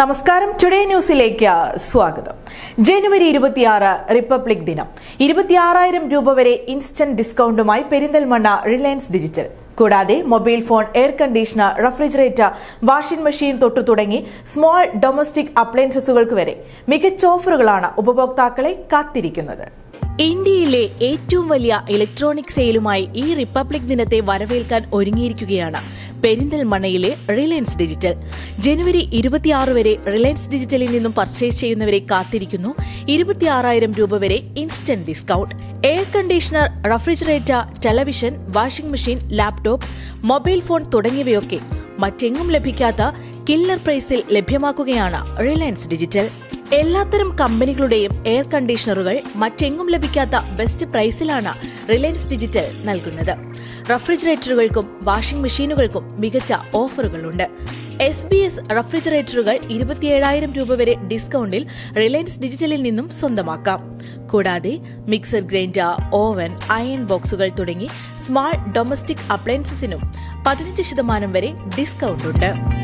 നമസ്കാരം. ടുഡേ ന്യൂസിലേക്ക് സ്വാഗതം. ജനുവരി ഇരുപത്തിയാറ് റിപ്പബ്ലിക് ദിനം. ഇരുപത്തിയാറായിരം രൂപ വരെ ഇൻസ്റ്റന്റ് ഡിസ്കൗണ്ടുമായി പെരിന്തൽമണ്ണ റിലയൻസ് ഡിജിറ്റൽ കൂടാതെ mobile phone air conditioner refrigerator washing machine തൊട്ടു തുടങ്ങി സ്മോൾ ഡൊമസ്റ്റിക് അപ്ലയൻസസുകൾക്ക് വരെ മികച്ച ഓഫറുകളാണ് ഉപഭോക്താക്കളെ കാത്തിരിക്കുന്നത്. ഇന്ത്യയിലെ ഏറ്റവും വലിയ ഇലക്ട്രോണിക് സെയിലുമായി ഈ റിപ്പബ്ലിക് ദിനത്തെ വരവേൽക്കാൻ ഒരുങ്ങിയിരിക്കുകയാണ് പെരിന്തൽമണ്ണയിലെ റിലയൻസ് ഡിജിറ്റൽ ജനുവരി ഇരുപത്തിയാറ് വരെ റിലയൻസ് ഡിജിറ്റലിൽ നിന്നും പർച്ചേസ് ചെയ്യുന്നവരെ കാത്തിരിക്കുന്നു. ഇരുപത്തിയാറായിരം രൂപ വരെ instant discount air conditioner refrigerator television washing machine laptop mobile phone തുടങ്ങിയവയൊക്കെ മറ്റെങ്ങും ലഭിക്കാത്ത കില്ലർ പ്രൈസിൽ ലഭ്യമാക്കുകയാണ് റിലയൻസ് ഡിജിറ്റൽ എല്ലാത്തരം കമ്പനികളുടെയും എയർ കണ്ടീഷണറുകൾ മറ്റെങ്ങും ലഭിക്കാത്ത ബെസ്റ്റ് പ്രൈസിലാണ് റിലയൻസ് ഡിജിറ്റൽ നൽകുന്നത്. റഫ്രിജറേറ്ററുകൾക്കും വാഷിംഗ് മെഷീനുകൾക്കും മികച്ച ഓഫറുകളുണ്ട്. എസ് ബി എസ് റെഫ്രിജറേറ്ററുകൾ ഇരുപത്തിയേഴായിരം രൂപ വരെ ഡിസ്കൗണ്ടിൽ റിലയൻസ് ഡിജിറ്റലിൽ നിന്നും സ്വന്തമാക്കാം. കൂടാതെ മിക്സർ ഗ്രൈൻഡർ ഓവൻ അയൺ ബോക്സുകൾ തുടങ്ങി സ്മാൾ ഡൊമസ്റ്റിക് അപ്ലയൻസസിനും പതിനഞ്ച് ശതമാനം വരെ ഡിസ്കൗണ്ട് ഉണ്ട്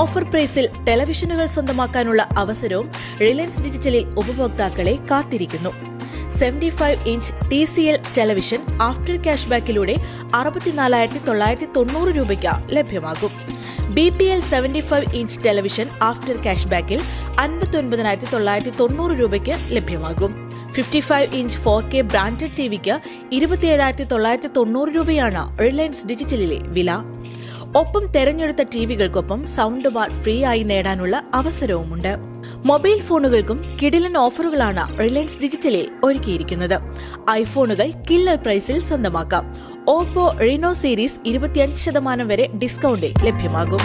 ഓഫർ പ്രൈസിൽ ടെലിവിഷനുകൾ സ്വന്തമാക്കാനുള്ള അവസരവും റിലയൻസ് ഡിജിറ്റലിൽ ഉപഭോക്താക്കളെ കാത്തിരിക്കുന്നു. Seventy five inch T C L television after cash ബാക്കിലൂടെ അറുപത്തിനാലായിരത്തി തൊള്ളായിരത്തി തൊണ്ണൂറ് രൂപയ്ക്ക് ലഭ്യമാകും. B P L seventy five inch television after cash ബാക്കിൽ അൻപത്തി തൊള്ളായിരത്തി തൊണ്ണൂറ് രൂപയ്ക്ക് ലഭ്യമാകും. Fifty five inch four K branded ടിവിക്ക് ഇരുപത്തിയേഴായിരത്തി തൊള്ളായിരത്തി തൊണ്ണൂറ് രൂപയാണ് റിലയൻസ് ഡിജിറ്റലിലെ വില. ഒപ്പം തെരഞ്ഞെടുത്ത ടിവികൾക്കൊപ്പം സൗണ്ട് ബാർ ഫ്രീ ആയി നേടാനുള്ള അവസരവുമുണ്ട്. മൊബൈൽ ഫോണുകൾക്കും കിടിലൻ ഓഫറുകളാണ് റിലയൻസ് ഡിജിറ്റലിൽ ഒരുക്കിയിരിക്കുന്നത്. ഐഫോണുകൾ കില്ലർ പ്രൈസിൽ സ്വന്തമാക്കാം. ഓപ്പോ റിനോ സീരീസ് ഇരുപത്തിയഞ്ച് ശതമാനം വരെ ഡിസ്കൗണ്ടിൽ ലഭ്യമാകും.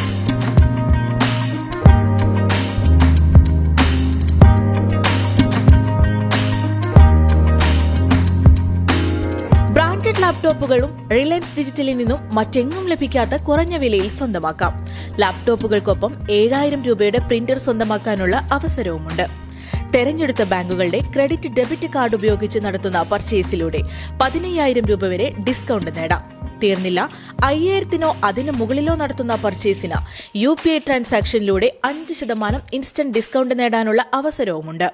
ലാപ്ടോപ്പുകളും റിലയൻസ് ഡിജിറ്റലിൽ നിന്നും മറ്റെങ്ങും ലഭിക്കാത്ത കുറഞ്ഞ വിലയിൽ സ്വന്തമാക്കാം. ലാപ്ടോപ്പുകൾക്കൊപ്പം ഏഴായിരം രൂപയുടെ പ്രിന്റർ സ്വന്തമാക്കാനുള്ള അവസരവുമുണ്ട്. തെരഞ്ഞെടുത്ത ബാങ്കുകളുടെ ക്രെഡിറ്റ് ഡെബിറ്റ് കാർഡ് ഉപയോഗിച്ച് നടത്തുന്ന പർച്ചേസിലൂടെ പതിനയ്യായിരം രൂപ വരെ ഡിസ്കൗണ്ട് നേടാം. തീർന്നില്ല. അയ്യായിരത്തിനോ അതിനു മുകളിലോ നടത്തുന്ന പർച്ചേസിന് യു പി ഐ ട്രാൻസാക്ഷനിലൂടെ അഞ്ച് ശതമാനം ഇൻസ്റ്റന്റ് ഡിസ്കൗണ്ട് നേടാനുള്ള അവസരവുമുണ്ട്.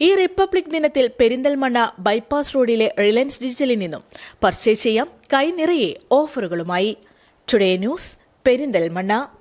ഈ റിപ്പബ്ലിക് ദിനത്തിൽ പെരിന്തൽമണ്ണ ബൈപ്പാസ് റോഡിലെ റിലയൻസ് ഡിജിറ്റലിൽ നിന്നും പർച്ചേസ് ചെയ്യാം. കൈനിറയെ ഓഫറുകളുമായി. Today news Perinthalmanna.